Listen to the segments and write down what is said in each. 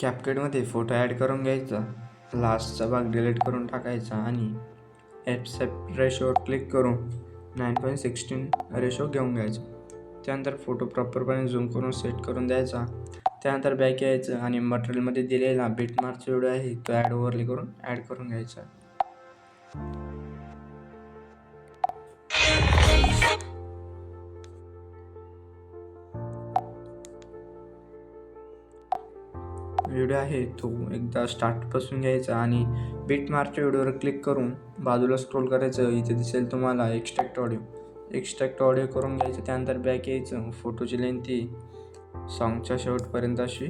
कॅपकेटमध्ये photo add करून घ्यायचा लास्टचा भाग डिलीट करून टाकायचा आणि ॲपसेप रेशोवर क्लिक करून नाईन पॉईंट सिक्स्टीन रेशो घेऊन घ्यायचा. त्यानंतर फोटो प्रॉपरपणे झूम करून सेट करून द्यायचा. त्यानंतर बॅक यायचं आणि मटेरियलमध्ये दिलेला बीटमार्कचा व्हिडिओ आहे तो ॲड ओव्हरली करून ॲड करून घ्यायचा. व्हिडिओ आहे तो एकदा स्टार्टपासून घ्यायचा आणि बीट मार्कच्या व्हिडिओवर क्लिक करून बाजूला स्क्रोल करायचं इथे दिसेल तुम्हाला एक्स्ट्रॅक्ट ऑडिओ एक्स्ट्रॅक्ट ऑडिओ करून घ्यायचं त्यानंतर बॅक यायचं फोटोची लेंथी ती सॉंगच्या शेवटपर्यंत अशी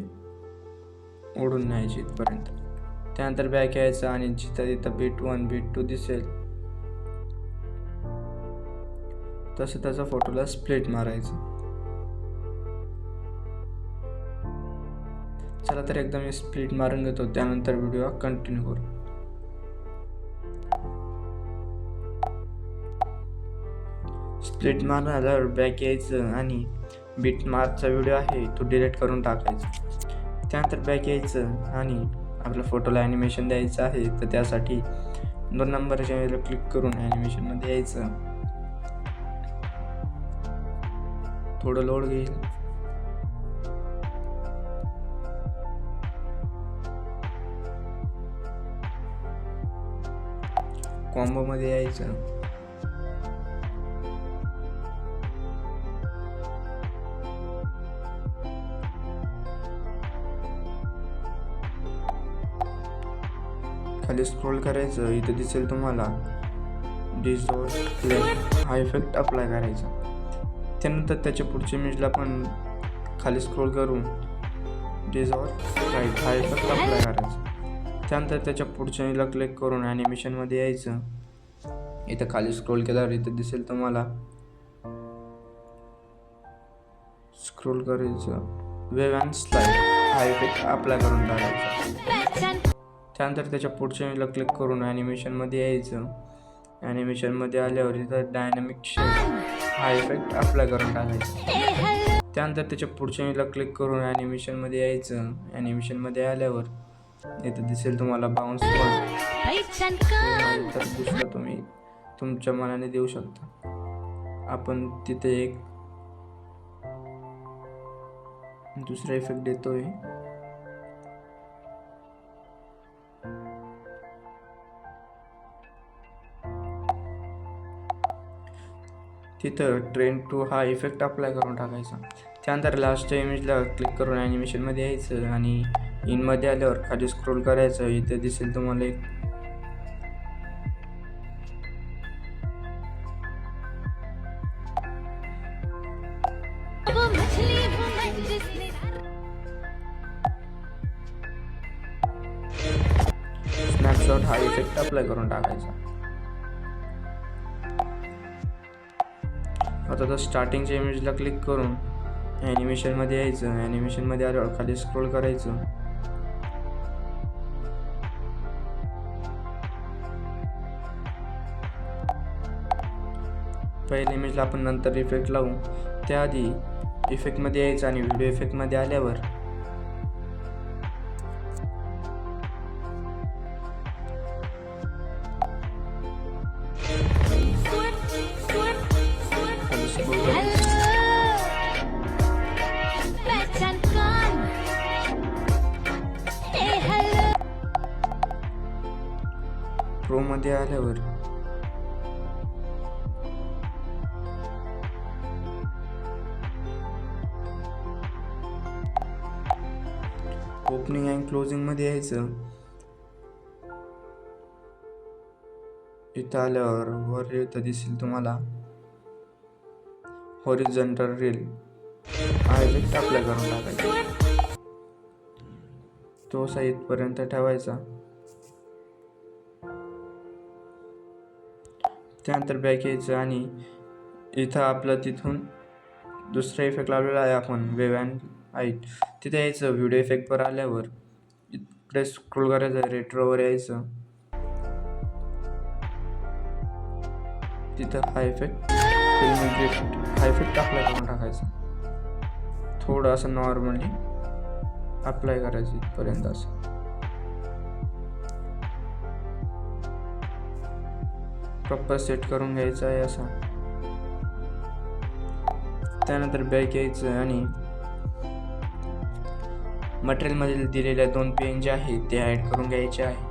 ओढून न्यायची इथपर्यंत. त्यानंतर बॅक यायचं आणि जिथं तिथं बीट वन बीट टू दिसेल तसं त्याचा फोटोला स्प्लिट मारायचं. चला तर एकदम मी स्प्लिट मारून घेतो त्यानंतर व्हिडिओ कंटिन्यू करू. स्प्लिट मारून आल्यावर बॅक यायचं आणि बीट मार्कचा व्हिडिओ आहे तो डिलीट करून टाकायचा. त्यानंतर बॅक यायचं आणि आपल्या फोटोला ॲनिमेशन द्यायचं आहे तर त्यासाठी दोन नंबरच्या वेळेला क्लिक करून ॲनिमेशनमध्ये यायचं. थोडं लोड घेईल. कॉम्बोमध्ये यायचं. खाली स्क्रोल करायचं इथं दिसेल तुम्हाला. डिझोर प्ले हा इफेक्ट अप्लाय करायचा. त्यानंतर त्याच्या पुढच्या इमेजला पण खाली स्क्रोल करून डिझॉर राईट हा इफेक्ट अप्लाय करायचा. त्यानंतर त्याच्या पुढच्या इमेजला क्लिक करून ॲनिमेशनमध्ये यायचं. इथं खाली स्क्रोल केल्यावर इथं दिसेल तुम्हाला. स्क्रोल करायचं. वेव अँड स्लाईड हा इफेक्ट अप्लाय करून टाकायचा. त्यानंतर त्याच्या पुढच्या इमेजला क्लिक करून ॲनिमेशनमध्ये यायचं. ॲनिमेशनमध्ये आल्यावर इथं डायनॅमिक शेप हा इफेक्ट अप्लाय करून टाकायचा. त्यानंतर त्याच्या पुढच्या इमेजला क्लिक करून ॲनिमेशनमध्ये यायचं. ॲनिमेशनमध्ये आल्यावर इथं दिसेल तुम्हाला बाउन्स तर दुसरं तुम्ही तुमच्या मनाने देऊ शकता. आपण तिथे एक दुसरा इफेक्ट देतोय. तिथं ट्रेन टू हा इफेक्ट अप्लाय करून टाकायचा. त्यानंतर लास्टच्या इमेजला क्लिक करून ॲनिमेशनमध्ये यायचं आणि इनमध्ये आल्यावर खाली स्क्रोल करायचं इथे दिसेल तुम्हाला एक. स्नॅपशॉट हा इफेक्ट अप्लाय करून टाकायचा. आता तर स्टार्टिंगच्या इमेजला क्लिक करून ॲनिमेशनमध्ये यायचं. ॲनिमेशनमध्ये आल्यावर खाली स्क्रोल करायचं. पहिल्या इमेजला आपण नंतर इफेक्ट लावू. त्याआधी इफेक्टमध्ये यायचं आणि व्हिडिओ इफेक्टमध्ये आल्यावर प्रोमध्ये आल्यावर ओपनिंग अँड क्लोजिंगमध्ये यायचं. इथं आल्यावर वर इथं दिसेल तुम्हाला. हॉरिझॉन्टल रील हा इफेक्ट अप्लाय करून टाकायचा. तो असा इथपर्यंत ठेवायचा. त्यानंतर बॅक यायचं आणि इथं आपलं तिथून दुसरा इफेक्ट लावलेला आहे आपण वेव अँड हाईट. तिथे यायचं व्हिडिओ इफेक्टवर आल्यावर. इकडे स्क्रोल करायचं रेट्रोवर यायचं. तिथं हाय इफेक्ट हाय इफेक्ट टाकला अप्लाय करून टाकायचा. थोडं असं नॉर्मली अप्लाय करायचं इथपर्यंत असं. प्रॉपर सेट करून घ्यायचं आहे असा. त्यानंतर बॅक यायचं आणि मटेरियलमधील दिलेल्या दोन पेन जे आहेत ते ॲड करून घ्यायचे आहे.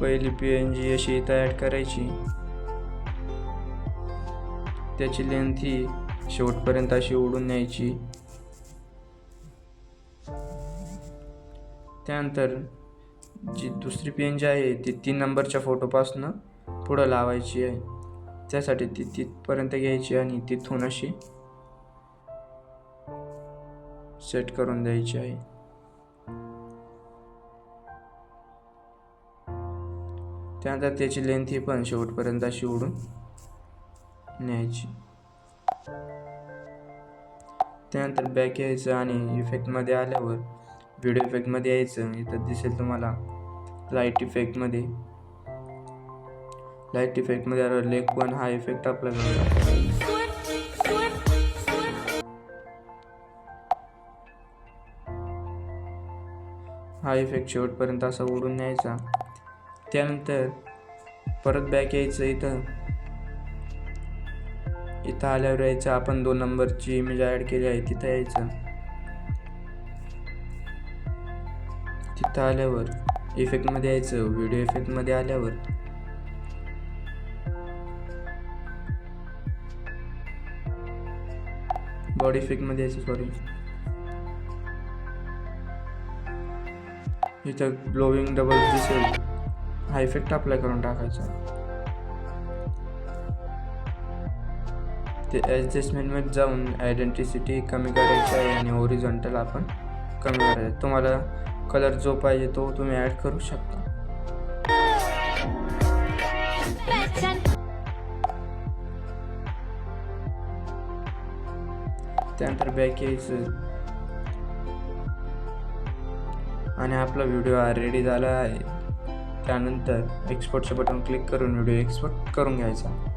पहिली पी जी अशी इथं ॲड करायची त्याची लेंथ ही शेवटपर्यंत अशी ओढून न्यायची. त्यानंतर जी दुसरी पेन जी आहे ती तीन नंबरच्या फोटोपासनं पुढं लावायची आहे. त्यासाठी ती तिथपर्यंत घ्यायची आणि तिथून अशी सेट करून द्यायची आहे. त्यानंतर त्याची लेंथ ही पण शेवटपर्यंत अशी उडून न्यायची. त्यानंतर बॅक यायचं आणि इफेक्टमध्ये आल्यावर व्हिडिओ इफेक्टमध्ये यायचं. इथं दिसेल तुम्हाला लाइट इफेक्टमध्ये लाइट इफेक्टमध्ये आल्यावर लेक वन हा इफेक्ट आपला हा इफेक्ट शेवटपर्यंत असा ओढून न्यायचा. त्यानंतर परत बॅक यायचं इथं. इथं आल्यावर यायचं आपण दोन नंबरची इमेज ॲड केली आहे तिथं यायचं. तिथं आल्यावर इफेक्टमध्ये यायचं व्हिडिओ इफेक्टमध्ये आल्यावर. बॉडी फिकमध्ये यायचं सॉरी इथं ग्लोविंग डबल दिसेल. हा इफेक्ट अप्लाय करून टाकायचा. ते ॲडजस्टमेंटमध्ये जाऊन आयडेंटिसिटी कमी करायची आहे आणि ओरिजॉन्टल आपण कमी करायचं तुम्हाला कलर जो पाहिजे तो तुम्ही ॲड करू शकता. त्यानंतर बॅक यायचं. आणि आपला व्हिडिओ रेडी झाला आहे. त्यानंतर एक्सपोर्टचं बटन क्लिक करून व्हिडिओ एक्सपोर्ट करून घ्यायचा.